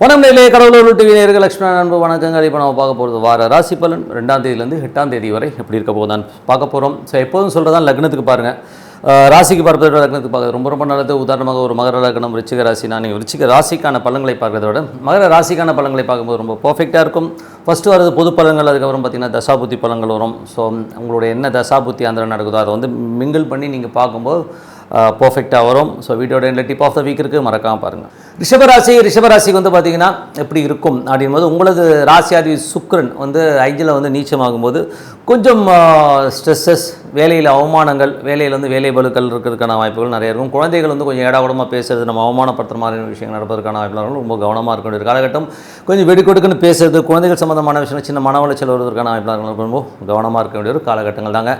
வணக்கம் நிலைய கடவுளூர் டிவி நேர்கள் லட்சுமண அன்பு வணக்கங்கள். இப்போ நம்ம பார்க்க போகிறது வார ராசி பலன். ரெண்டாம் தேதியிலேருந்து எட்டாம் தேதி வரை எப்படி இருக்க போகுதான் பார்க்க போகிறோம் ஸோ எப்போதும் சொல்கிறதா லக்னத்துக்கு பாருங்கள் ராசிக்கு பார்ப்பதை லக்னத்துக்கு பார்க்குறது ரொம்ப ரொம்ப நல்லது. உதாரணமாக ஒரு மகர லக்னம் ரிச்சிக ராசி நான் நீங்கள் ரிச்சிக ராசிக்கான பலன்களை பார்க்கறத விட மகர ராசிக்கான பலன்களை பார்க்கும்போது ரொம்ப பர்ஃபெக்டாக இருக்கும். ஃபஸ்ட்டு வரது பொது பலன்கள் அதுக்கப்புறம் பார்த்தீங்கன்னா தசாபுத்தி பலன்கள் வரும். ஸோ உங்களுடைய என்ன தசாபுத்தி அந்த நடக்குதோ அதை வந்து மிங்கிள் பண்ணி நீங்கள் பார்க்கும்போது பர்ஃபெக்டாக வரும். ஸோ வீடியோட எண்டில் டிப் ஆஃப் த வீக் இருக்குது மறக்காமல் பாருங்கள் ரிஷபராசி ரிஷபராசிக்கு வந்து பார்த்தீங்கன்னா எப்படி இருக்கும் அப்படின்போது உங்களது ராசியாதி சுக்ரன் வந்து ஐந்தில் வந்து நீச்சமாகும்போது கொஞ்சம் ஸ்ட்ரெஸ்ஸஸ் வேலையில் அவமானங்கள் வேலையில் வந்து வேலை பலுக்கள் இருக்கிறதுக்கான வாய்ப்புகள் நிறைய இருக்கும். குழந்தைகள் வந்து கொஞ்சம் ஏடாகுடமாக பேசுறது நம்ம அவமானப்படுத்துகிற மாதிரியான விஷயங்கள் நடப்பதற்கான வாய்ப்புகள் ரொம்ப கவனமாக இருக்க வேண்டிய காலகட்டம். கொஞ்சம் வெடிக்கொடுக்குன்னு பேசுறது குழந்தைகள் சம்மந்தமான விஷயம் சின்ன மன உளைச்சல் வருவதற்கான வாய்ப்புகள் ரொம்ப கவனமாக இருக்க வேண்டிய ஒரு காலகட்டங்கள் தாங்க.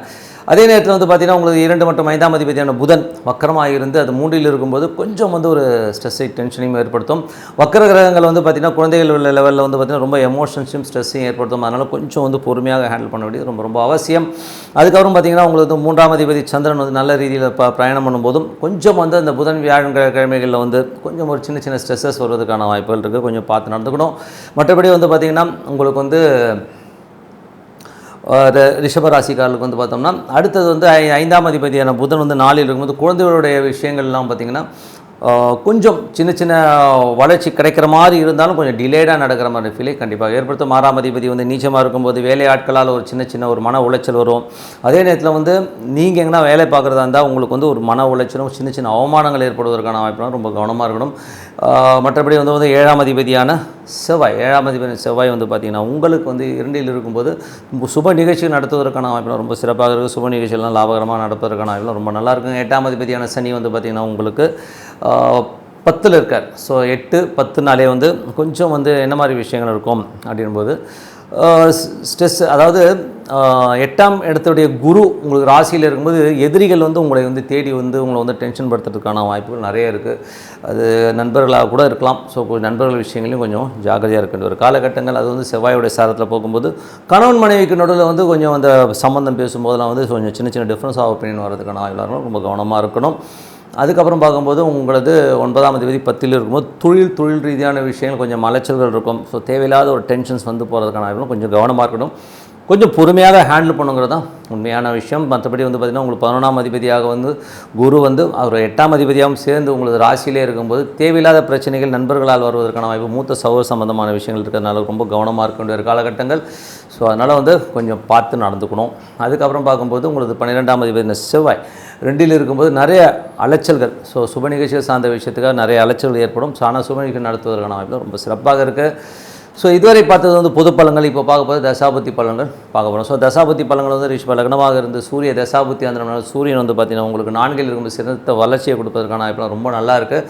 அதே நேரத்தில் வந்து பார்த்திங்கன்னா உங்களுக்கு இரண்டு மற்றும் ஐந்தாம் அதிபதியான புதன் வக்கரமாக இருந்து அது மூன்றில் இருக்கும்போது கொஞ்சம் வந்து ஒரு ஸ்ட்ரெஸ்ஸை டென்ஷனையும் ஏற்படுத்தும். வக்கர கிரகங்கள் வந்து பார்த்தீங்கன்னா குழந்தைகள் உள்ள லெவலில் வந்து பார்த்தீங்கன்னா ரொம்ப எமோஷன்ஸையும் ஸ்ட்ரெஸ்ஸையும் ஏற்படுத்தும். அதனால் கொஞ்சம் வந்து பொறுமையாக ஹேண்டில் பண்ண வேண்டியது ரொம்ப ரொம்ப அவசியம். அதுக்கப்புறம் பார்த்தீங்கன்னா உங்களுக்கு வந்து மூன்றாம் அதிபதி சந்திரன் வந்து நல்ல ரீதியில் ப பிரயாணம் பண்ணும்போதும் கொஞ்சம் வந்து அந்த புதன் வியாழன் கிழமைகளில் வந்து கொஞ்சம் ஒரு சின்ன சின்ன ஸ்ட்ரெஸ்ஸஸ் வருவதற்கான வாய்ப்புகள் இருக்குது கொஞ்சம் பார்த்து நடந்துக்கணும். மற்றபடி வந்து பார்த்திங்கன்னா உங்களுக்கு வந்து ரிஷபராசிக்காரர்களுக்கு வந்து பார்த்தோம்னா அடுத்தது வந்து ஐ- ஐந்தாம் அதிபதியான புதன் வந்து நாளில் இருக்கும்போது குழந்தைகளுடைய விஷயங்கள்லாம் பார்த்திங்கன்னா கொஞ்சம் சின்ன சின்ன வளர்ச்சி கிடைக்கிற மாதிரி இருந்தாலும் கொஞ்சம் டிலேடாக நடக்கிற மாதிரி ஃபீலை கண்டிப்பாக ஏற்படுத்தும். ஆறாம் அதிபதி வந்து நீச்சமாக இருக்கும்போது வேலையாட்களால் ஒரு சின்ன சின்ன ஒரு மன உளைச்சல் வரும். அதே நேரத்தில் வந்து நீங்கள் எங்கன்னா வேலை பார்க்குறதா இருந்தால் உங்களுக்கு வந்து ஒரு மன உளைச்சலும் சின்ன சின்ன அவமானங்கள் ஏற்படுவதற்கான வாய்ப்புலாம் ரொம்ப கவனமாக இருக்கணும். மற்றபடி வந்து வந்து ஏழாம் அதிபதியான செவ்வாய் ஏழாம் அதிபதி செவ்வாய் வந்து பார்த்திங்கன்னா உங்களுக்கு வந்து இரண்டில் இருக்கும்போது சுப நிகழ்ச்சி நடத்துவதற்கான வாய்ப்புலாம் ரொம்ப சிறப்பாக இருக்குது சுப நிகழ்ச்சியெல்லாம் லாபகரமாக நடப்பதற்கான வாய்ப்புலாம் ரொம்ப நல்லா எட்டாம் அதிபதியான சனி வந்து பார்த்திங்கன்னா உங்களுக்கு பத்தில் இருக்கார். ஸோ எட்டு பத்து நாளே வந்து கொஞ்சம் வந்து என்ன மாதிரி விஷயங்கள் இருக்கும் அப்படின்போது ஸ்ட்ரெஸ் அதாவது எட்டாம் இடத்துடைய குரு உங்களுக்கு ராசியில் இருக்கும்போது எதிரிகள் வந்து உங்களை வந்து தேடி வந்து உங்களை வந்து டென்ஷன் படுத்துறதுக்கான வாய்ப்புகள் நிறைய இருக்குது அது நண்பர்களாக கூட இருக்கலாம். ஸோ நண்பர்கள் விஷயங்களையும் கொஞ்சம் ஜாக்கிரதையாக இருக்க வேண்டிய ஒரு காலகட்டங்கள். அது வந்து செவ்வாயுடைய சாரத்தில் போகும்போது கணவன் மனைவிக்கு நடுவில் வந்து கொஞ்சம் அந்த சம்மந்தம் பேசும்போதெல்லாம் வந்து கொஞ்சம் சின்ன சின்ன டிஃப்ரென்ஸ் ஆஃப் ஒப்பீனியன் வரதுக்கான வாய்ப்பு ரொம்ப கவனமாக இருக்கணும். அதுக்கப்புறம் பார்க்கும்போது உங்களது ஒன்பதாம் தேதி பத்தில் இருக்கும்போது தொழில் தொழில் ரீதியான விஷயங்கள் கொஞ்சம் அலைச்சல்கள் இருக்கும். ஸோ தேவையில்லாத ஒரு டென்ஷன்ஸ் வந்து போகிறதுக்கான வாய்ப்பு கொஞ்சம் கவனமாக இருக்கணும். கொஞ்சம் பொறுமையாக ஹேண்டில் பண்ணுங்கிறது தான் உண்மையான விஷயம். மற்றபடி வந்து பார்த்திங்கன்னா உங்களுக்கு பதினொன்றாம் அதிபதியாக வந்து குரு வந்து அவர் எட்டாம் அதிபதியாகவும் சேர்ந்து உங்களது ராசியிலே இருக்கும்போது தேவையில்லாத பிரச்சனைகள் நண்பர்களால் வருவதற்கான வாய்ப்பு மூத்த சௌர சம்பந்தமான விஷயங்கள் இருக்கிறதுனால ரொம்ப கவனமாக இருக்க வேண்டிய காலகட்டங்கள். ஸோ அதனால் வந்து கொஞ்சம் பார்த்து நடந்துக்கணும். அதுக்கப்புறம் பார்க்கும்போது உங்களது பன்னிரெண்டாம் அதிபதி செவ்வாய் ரெண்டில் இருக்கும்போது நிறைய அலைச்சல்கள். ஸோ சுப நிகழ்ச்சிகள் சார்ந்த விஷயத்துக்காக நிறைய அலைச்சல்கள் ஏற்படும். ஸோ ஆனால் சுப நிகழ்ச்சி நடத்துவதற்கான வாய்ப்பு ரொம்ப சிறப்பாக இருக்குது ஸோ இதுவரை பார்த்தது வந்து பொது பழங்கள் இப்போ பார்க்க போகிறது தசாபுத்தி பழங்கள் பார்க்க போகிறோம் ஸோ தசாபுத்தி பழங்கள் வந்து ரிஷப லக்னமாக இருந்து சூரிய தசாபுத்தி அந்த சூரியன் வந்து பார்த்தீங்கன்னா உங்களுக்கு நான்கில் இருக்கும் சிறந்த வளர்ச்சியை கொடுப்பதற்கான வாய்ப்புலாம் ரொம்ப நல்லா இருக்குது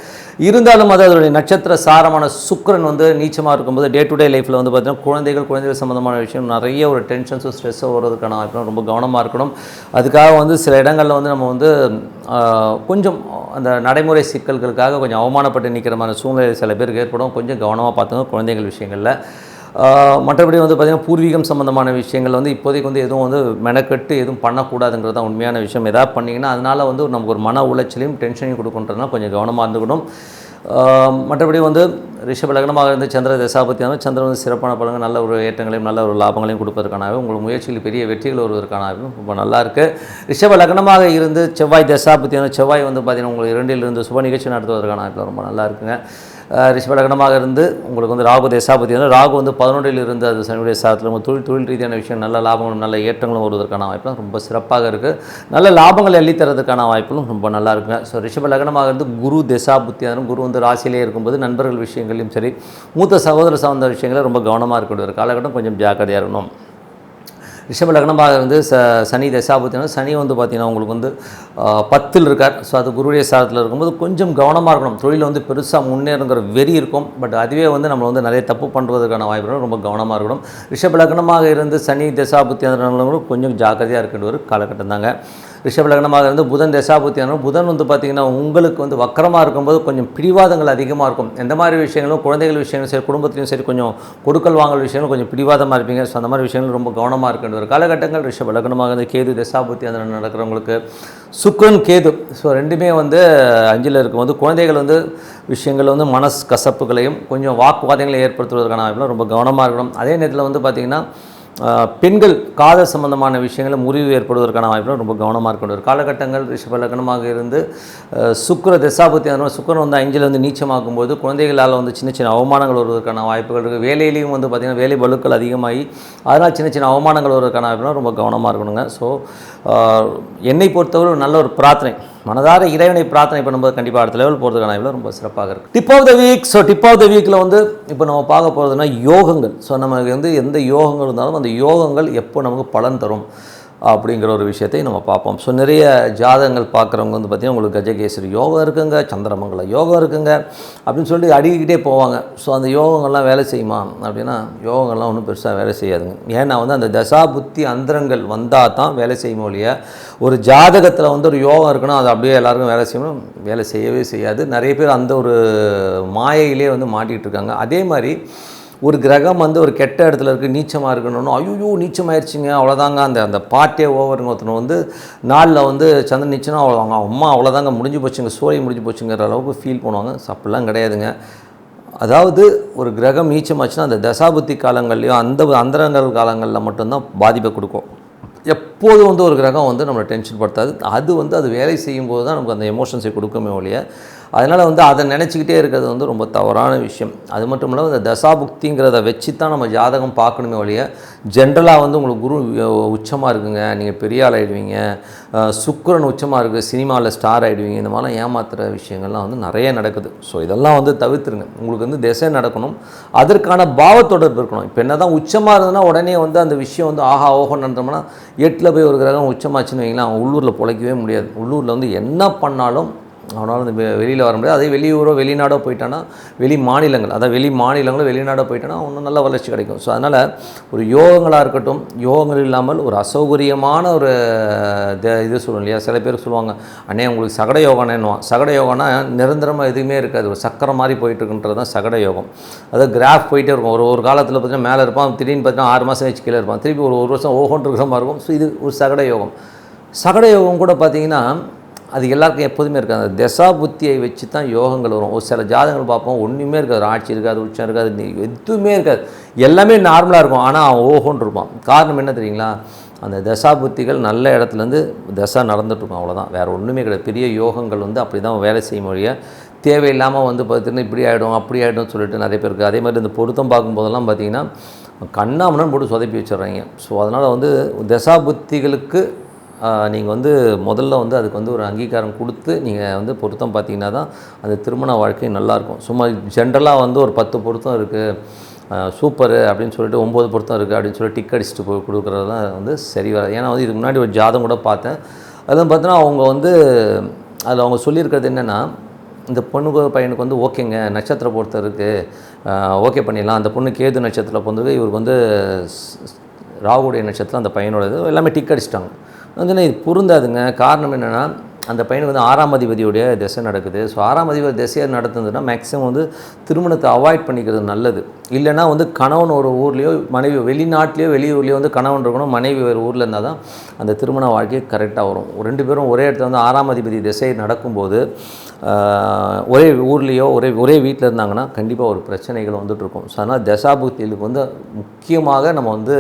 இருந்தாலும் அது அதனுடைய நட்சத்திர சாரமான சுக்கரன் வந்து நீச்சமாக இருக்கும்போது டே டு டே லைஃப்பில் வந்து பார்த்தீங்கன்னா குழந்தைகள் குழந்தைகள் சம்மந்தமான விஷயம் நிறைய ஒரு டென்ஷன்ஸும் ஸ்ட்ரெஸ்ஸும் வர்றதுக்கான வாய்ப்புலாம் ரொம்ப கவனமாக இருக்கணும். அதுக்காக வந்து சில இடங்களில் வந்து நம்ம வந்து கொஞ்சம் அந்த நடைமுறை சிக்கல்களுக்காக கொஞ்சம் அவமானப்பட்டு நிற்கிற மாதிரி சூழ்நிலை சில பேருக்கு ஏற்படும். கொஞ்சம் கவனமாக பார்த்துங்க குழந்தைகள் விஷயங்களில். மற்றபடி வந்து பார்த்திங்கன்னா பூர்வீகம் சம்மந்தமான விஷயங்கள் வந்து இப்போதைக்கு வந்து எதுவும் வந்து மெனக்கெட்டு எதுவும் பண்ணக்கூடாதுங்கிறது தான் உண்மையான விஷயம். எதாவது பண்ணிங்கன்னா அதனால் வந்து நமக்கு ஒரு மன உளைச்சலையும் டென்ஷனையும் கொடுக்குன்றதுனால கொஞ்சம் கவனமாக இருந்துக்கணும். மற்றபடி வந்து ரிஷப லக்னமாக இருந்து சந்திர தசாபத்தியானது சந்திரன் வந்து சிறப்பான பலன்கள் நல்ல ஒரு ஏற்றங்களையும் நல்ல ஒரு லாபங்களையும் கொடுப்பதற்கான உங்கள் முயற்சியில் பெரிய வெற்றிகள் வருவதற்கான ரொம்ப நல்லா இருக்குது ரிஷப லக்னமாக இருந்து செவ்வாய் தசாபத்தியான செவ்வாய் வந்து பார்த்திங்கன்னா உங்களுக்கு இரண்டிலிருந்து சுப நிகழ்ச்சி நடத்துவதற்கான ரொம்ப நல்லா இருக்குங்க. ரிஷபலகனமாக இருந்து உங்களுக்கு வந்து ராகு தேசாபதி வந்து ராகு வந்து பதினொன்றில் இருந்து அது சனியுடைய சாதத்தில் உங்கள் தொழில் தொழில் ரீதியான விஷயம் நல்ல லாபங்களும் நல்ல ஏற்றங்களும் வருவதற்கான வாய்ப்புலாம் ரொம்ப சிறப்பாக இருக்குது நல்ல லாபங்கள் அள்ளித்தரதுக்கான வாய்ப்புகளும் ரொம்ப நல்லா இருக்குங்க. ஸோ ரிஷபலகனமாக இருந்து குரு தசாபுத்தி அதனால் குரு வந்து ராசியிலே இருக்கும்போது நண்பர்கள் விஷயங்களையும் சரி மூத்த சகோதர சார்ந்த விஷயங்களை ரொம்ப கவனமாக இருக்கக்கூடிய ஒரு காலகட்டம் கொஞ்சம் ஜாக்கிரதையாக இருக்கணும். ரிஷப லக்னமாக இருந்து ச சனி தசாபத்தினா சனி வந்து பார்த்திங்கன்னா உங்களுக்கு வந்து பத்தில் இருக்கார். ஸோ அது குருடைய சாரத்தில் இருக்கும்போது கொஞ்சம் கவனமாக இருக்கணும். தொழில் வந்து பெருசாக முன்னேறுங்கிற வெறி இருக்கும். பட் அதுவே வந்து நம்மளை வந்து நிறைய தப்பு பண்ணுறதுக்கான வாய்ப்பு ரொம்ப கவனமாக இருக்கணும். ரிஷப லக்னமாக இருந்து சனி தசாபுத்தி அந்த கொஞ்சம் ஜாக்கிரதையாக இருக்கின்ற ஒரு காலகட்டம் தாங்க. ரிஷப லக்னமாக இருந்து புதன் தசாபுத்தியான புதன் வந்து பார்த்திங்கன்னா உங்களுக்கு வந்து வக்கரமாக இருக்கும்போது கொஞ்சம் பிடிவாதங்கள் அதிகமாக இருக்கும். எந்த மாதிரி விஷயங்களும் குழந்தைகள் விஷயங்களும் சரி குடும்பத்திலையும் சரி கொஞ்சம் கொடுக்கல் வாங்கல் விஷயங்களும் கொஞ்சம் பிடிவாதமாக இருப்பீங்க. ஸோ அந்த மாதிரி விஷயங்கள் ரொம்ப கவனமாக இருக்கின்ற ஒரு காலகட்டங்கள். ரிஷப லக்னமாக இருந்து கேது தசாபுத்தி அந்த நடக்கிறவங்களுக்கு சுக்ரன் கேது. ஸோ ரெண்டுமே வந்து அஞ்சில் இருக்கும்போது குழந்தைகள் வந்து விஷயங்கள் வந்து மனஸ் கசப்புகளையும் கொஞ்சம் வாக்குவாதங்களை ஏற்படுத்துவதற்கான வாய்ப்புலாம் ரொம்ப கவனமாக இருக்கணும். அதே நேரத்தில் வந்து பார்த்திங்கன்னா பெண்கள் காதல் சம்பந்தமான விஷயங்களில் முறிவு ஏற்படுவதற்கான வாய்ப்புகள் ரொம்ப கவனமாக இருக்கணும். ஒரு காலகட்டங்கள் ரிஷப லக்னமாக இருந்து சுக்கர சுக்கிர தசாபத்தி அதனால் சுக்கரன் வந்து அஞ்சில் வந்து நீச்சமாகும் போது குழந்தைகளால் வந்து சின்ன சின்ன அவமானங்கள் வருவதற்கான வாய்ப்புகள் இருக்குது வேலையிலையும் வந்து பார்த்திங்கன்னா வேலை பளுக்கள் அதிகமாகி அதனால் சின்ன சின்ன அவமானங்கள் வருவதற்கான வாய்ப்புகள் ரொம்ப கவனமாக இருக்கணுங்க. ஸோ என்னை பொறுத்தவரை நல்ல ஒரு பிரார்த்தனை. மனதார இறைவனை பிரார்த்தனை பண்ணும்போது கண்டிப்பாக அடுத்த லெவல் போகிறதுக்கான இவ்வளோ ரொம்ப சிறப்பாக இருக்குது tip of the week so tip of the வீக்கில் வந்து இப்போ நம்ம பார்க்க போகிறதுனா யோகங்கள். ஸோ நமக்கு வந்து எந்த யோகங்கள் இருந்தாலும் அந்த யோகங்கள் எப்போ நமக்கு பலன் தரும்? அப்படிங்கிற ஒரு விஷயத்தை நம்ம பார்ப்போம். ஸோ நிறைய ஜாதகங்கள் பார்க்குறவங்க வந்து பார்த்திங்கன்னா உங்களுக்கு கஜகேசரி யோகம் இருக்குங்க சந்திரமங்கல யோகம் இருக்குங்க அப்படின்னு சொல்லிட்டு அடிக்கிட்டே போவாங்க. ஸோ அந்த யோகங்கள்லாம் வேலை செய்யுமா? அப்படின்னா யோகங்கள்லாம் ஒன்றும் பெருசாக வேலை செய்யாதுங்க. ஏன்னா வந்து அந்த தசா புத்தி அந்தரங்கள் வந்தால் தான் வேலை செய்யும் ஒழிய ஒரு ஜாதகத்தில் வந்து ஒரு யோகம் இருக்குன்னா அது அப்படியே எல்லாருக்கும் வேலை செய்யணும் வேலை செய்யவே செய்யாது. நிறைய பேர் அந்த ஒரு மாயையிலே வந்து மாட்டிகிட்டு இருக்காங்க. அதே மாதிரி ஒரு கிரகம் வந்து ஒரு கெட்ட இடத்துல இருக்குது நீச்சமாக இருக்கணும்னு ஐயோ நீச்சமாயிருச்சுங்க அவ்வளோதாங்க அந்த அந்த பாட்டே ஓவருங்க ஒருத்தனை வந்து நாளில் வந்து சந்திரன் நீச்சனா அவ்வளோ அவங்க அம்மா அவ்வளோதாங்க முடிஞ்சு போச்சுங்க சோழி முடிஞ்சு போச்சுங்கிற அளவுக்கு ஃபீல் பண்ணுவாங்க. So, அப்படிலாம் கிடையாதுங்க. அதாவது ஒரு கிரகம் நீச்சமாச்சுன்னா அந்த தசாபுத்தி காலங்கள்லையும் அந்த அந்தரங்கள் காலங்களில் மட்டும்தான் பாதிப்பை கொடுக்கும். எப்போதும் வந்து ஒரு கிரகம் வந்து நம்மளை டென்ஷன் படுத்தாது. அது வந்து அது வேலை செய்யும்போது தான் நமக்கு அந்த எமோஷன்ஸை கொடுக்குமே ஒழிய அதனால் வந்து அதை நினச்சிக்கிட்டே இருக்கிறது வந்து ரொம்ப தவறான விஷயம். அது மட்டும் இல்லாமல் இந்த தசாபுக்திங்கிறத வச்சு தான் நம்ம ஜாதகம் பார்க்கணுமே ஒழிய ஜென்ரலாக வந்து உங்களுக்கு குரு உச்சமாக இருக்குங்க. நீங்கள் பெரிய ஆள் ஆகிடுவீங்க சுக்கரன் உச்சமாக இருக்குது சினிமாவில் ஸ்டார் ஆகிடுவீங்க இந்த மாதிரிலாம் ஏமாத்துகிற விஷயங்கள்லாம் வந்து நிறைய நடக்குது. ஸோ இதெல்லாம் வந்து தவிர்த்துருங்க. உங்களுக்கு வந்து திசை நடக்கணும். அதற்கான பாவத்தொடர்பு இருக்கணும். இப்போ என்ன தான் உச்சமாக இருந்ததுன்னா உடனே வந்து அந்த விஷயம் வந்து ஆஹா ஓஹோ நடந்தோம்னா எட்டில் போய் ஒரு கிரகம் உச்சமாச்சுன்னு வைங்களேன். அவன் உள்ளூரில் பிழைக்கவே முடியாது. உள்ளூரில் வந்து என்ன பண்ணாலும் அவனால் வந்து வெளியில் வர முடியாது. அதே வெளியூரோ வெளிநாடோ போயிட்டானா வெளி மாநிலங்கள் அதாவது வெளி மாநிலங்களோ வெளிநாடோ போயிட்டான்னா இன்னும் நல்ல வளர்ச்சி கிடைக்கும். ஸோ அதனால் ஒரு யோகங்களாக இருக்கட்டும் யோகங்கள் இல்லாமல் ஒரு அசௌகரியமான ஒரு இது சொல்லணும் இல்லையா? சில பேர் சொல்லுவாங்க அண்ணே உங்களுக்கு சகட யோகானேன்னுவான் சகட யோகானா நிரந்தரமாக எதுவுமே இருக்காது. ஒரு சக்கரம் மாதிரி போயிட்டு இருக்குன்றது தான் சகட யோகம். அதாவது கிராஃப் போயிட்டே இருக்கும். ஒரு ஒரு காலத்தில் பார்த்தீங்கன்னா மேலே இருப்பான் திடீர்னு பார்த்தீங்கன்னா ஆறு மாதம் வச்சு கீழே இருப்பான். திருப்பி ஒரு ஒரு வருஷம் ஓஹோன்று இருக்கிற மாதிரி இருக்கும். ஸோ இது ஒரு சகட யோகம். சகட யோகம் கூட பார்த்தீங்கன்னா அது எல்லாருக்கும் எப்போதுமே இருக்காது. அந்த தசா புத்தியை வச்சு தான் யோகங்கள் வரும். ஒரு சில ஜாதகங்கள் பார்ப்போம் ஒன்றுமே இருக்காது. ஆட்சி இருக்காது உச்சம் இருக்காது நீ- எதுவுமே இருக்காது. எல்லாமே நார்மலாக இருக்கும். ஆனால் அவன் ஓஹோன்னு இருப்பான். காரணம் என்ன தெரியுங்களா? அந்த தசா புத்திகள் நல்ல இடத்துலேருந்து தசா நடந்துட்டுருக்கும் அவ்வளோதான் வேறு ஒன்றுமே கிடையாது. பெரிய யோகங்கள் வந்து அப்படி தான் வேலை செய்யும் மொழியை தேவையில்லாமல் வந்து பார்த்தீங்கன்னா இப்படி ஆகிடும் அப்படி ஆகிடும் சொல்லிட்டு நிறைய பேருக்கு. அதே மாதிரி இந்த பொருத்தம் பார்க்கும்போதெல்லாம் பார்த்தீங்கன்னா கண்ணாமனு போட்டு சொதப்பி வச்சிடுறாங்க. ஸோ அதனால் வந்து தசா புத்திகளுக்கு நீங்கள் வந்து முதல்ல வந்து அதுக்கு வந்து ஒரு அங்கீகாரம் கொடுத்து நீங்கள் வந்து பொருத்தம் பார்த்தீங்கன்னா தான் அந்த திருமண வாழ்க்கை நல்லாயிருக்கும். சும்மா ஜென்ரலாக வந்து ஒரு பத்து பொருத்தம் இருக்குது சூப்பரு அப்படின்னு சொல்லிட்டு ஒம்பது பொருத்தம் இருக்குது அப்படின்னு சொல்லி டிக் அடிச்சுட்டு போய் கொடுக்குறதுலாம் வந்து சரி வராது. ஏன்னா வந்து இதுக்கு முன்னாடி ஒரு ஜாதம் கூட பார்த்தேன். அதெல்லாம் பார்த்தோன்னா அவங்க வந்து அதில் அவங்க சொல்லியிருக்கிறது என்னென்னா இந்த பொண்ணுக்கு பையனுக்கு வந்து ஓகேங்க நட்சத்திர பொறுத்த இருக்குது ஓகே பண்ணிடலாம். அந்த பொண்ணு கேது நட்சத்திரத்தில் பிறந்தது இவருக்கு வந்து ராகுடைய நட்சத்திரம் அந்த பையனோடது. எல்லாமே டிக் அடிச்சிட்டாங்க. வந்து இது பொருந்தாதுங்க. காரணம் என்னென்னா அந்த பையனுக்கு வந்து ஆறாம் அதிபதியுடைய திசை நடக்குது. ஸோ ஆறாம் அதிபதி திசையை நடத்துனதுன்னா மேக்ஸிமம் வந்து திருமணத்தை அவாய்ட் பண்ணிக்கிறது நல்லது. இல்லைன்னா வந்து கணவன் ஒரு ஊர்லேயோ மனைவி வெளிநாட்டிலையோ வெளியூர்லேயோ வந்து கணவன் இருக்கணும் மனைவி ஒரு ஊரில் இருந்தால் தான் அந்த திருமண வாழ்க்கை கரெக்டாக வரும். ரெண்டு பேரும் ஒரே இடத்துல வந்து ஆறாம் அதிபதி திசை நடக்கும்போது ஒரே ஊர்லேயோ ஒரே ஒரே வீட்டில் இருந்தாங்கன்னா கண்டிப்பாக ஒரு பிரச்சனைகள் வந்துட்டுருக்கும் ஸோ அதனால் தசாபுத்திகளுக்கு வந்து முக்கியமாக நம்ம வந்து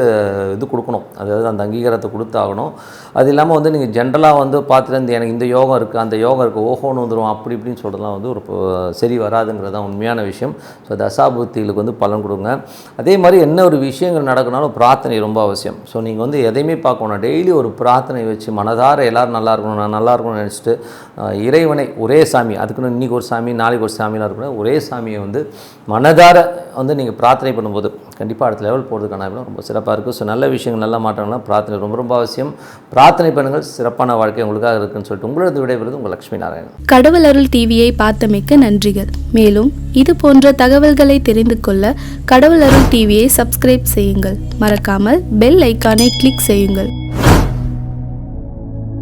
இது கொடுக்கணும். அதாவது அந்த அங்கீகாரத்தை கொடுத்தாகணும். அது இல்லாமல் வந்து நீங்கள் ஜென்ரலாக வந்து பார்த்துட்டு எனக்கு இந்த யோகம் இருக்குது அந்த யோகம் இருக்குது ஓஹோன்னு வந்துடும் அப்படி இப்படின்னு சொல்கிறதுலாம் வந்து ஒரு சரி வராதுங்கிறது தான் உண்மையான விஷயம். ஸோ தசாபுத்திகளுக்கு வந்து பலன் கொடுங்க. அதே மாதிரி என்ன ஒரு விஷயங்கள் நடக்கணும்னாலும் பிரார்த்தனை ரொம்ப அவசியம். ஸோ நீங்கள் வந்து எதையுமே பார்க்கணும். டெய்லி ஒரு பிரார்த்தனை வச்சு மனதார எல்லோரும் நல்லா இருக்கணும் நான் நல்லா இருக்கணும்னு நினச்சிட்டு இறைவனை ஒரே சாமி அதுக்குன்னு இன்றைக்கி ஒரு சாமி நாளைக்கு ஒரு சாமியெலாம் இருக்கணும் ஒரே சாமியை வந்து மனதார வந்து நீங்கள் பிரார்த்தனை பண்ணும்போது கண்டிப்பாக அடுத்த லெவல் போகிறதுக்கான ரொம்ப சிறப்பாக இருக்கும். ஸோ நல்ல விஷயங்கள் நல்ல மாற்றங்கள்லாம் பிரார்த்தனை ரொம்ப ரொம்ப அவசியம். பிரார்த்தனை பண்ணுங்கள் சிறப்பான வாழ்க்கை உங்களுக்காக இருக்குன்னு சொல்லிட்டு உங்களது விடைபெறுவது உங்கள் லட்சுமி நாராயணன். கடவுள் அருள் டிவியை பார்த்தமைக்க நன்றிகள். மேலும் இது போன்ற தகவல்களை தெரிந்து கொள்ள கடவுள் அருள் டிவியை சப்ஸ்கிரைப் செய்யுங்கள். மறக்காமல் பெல் ஐக்கானை கிளிக் செய்யுங்கள்.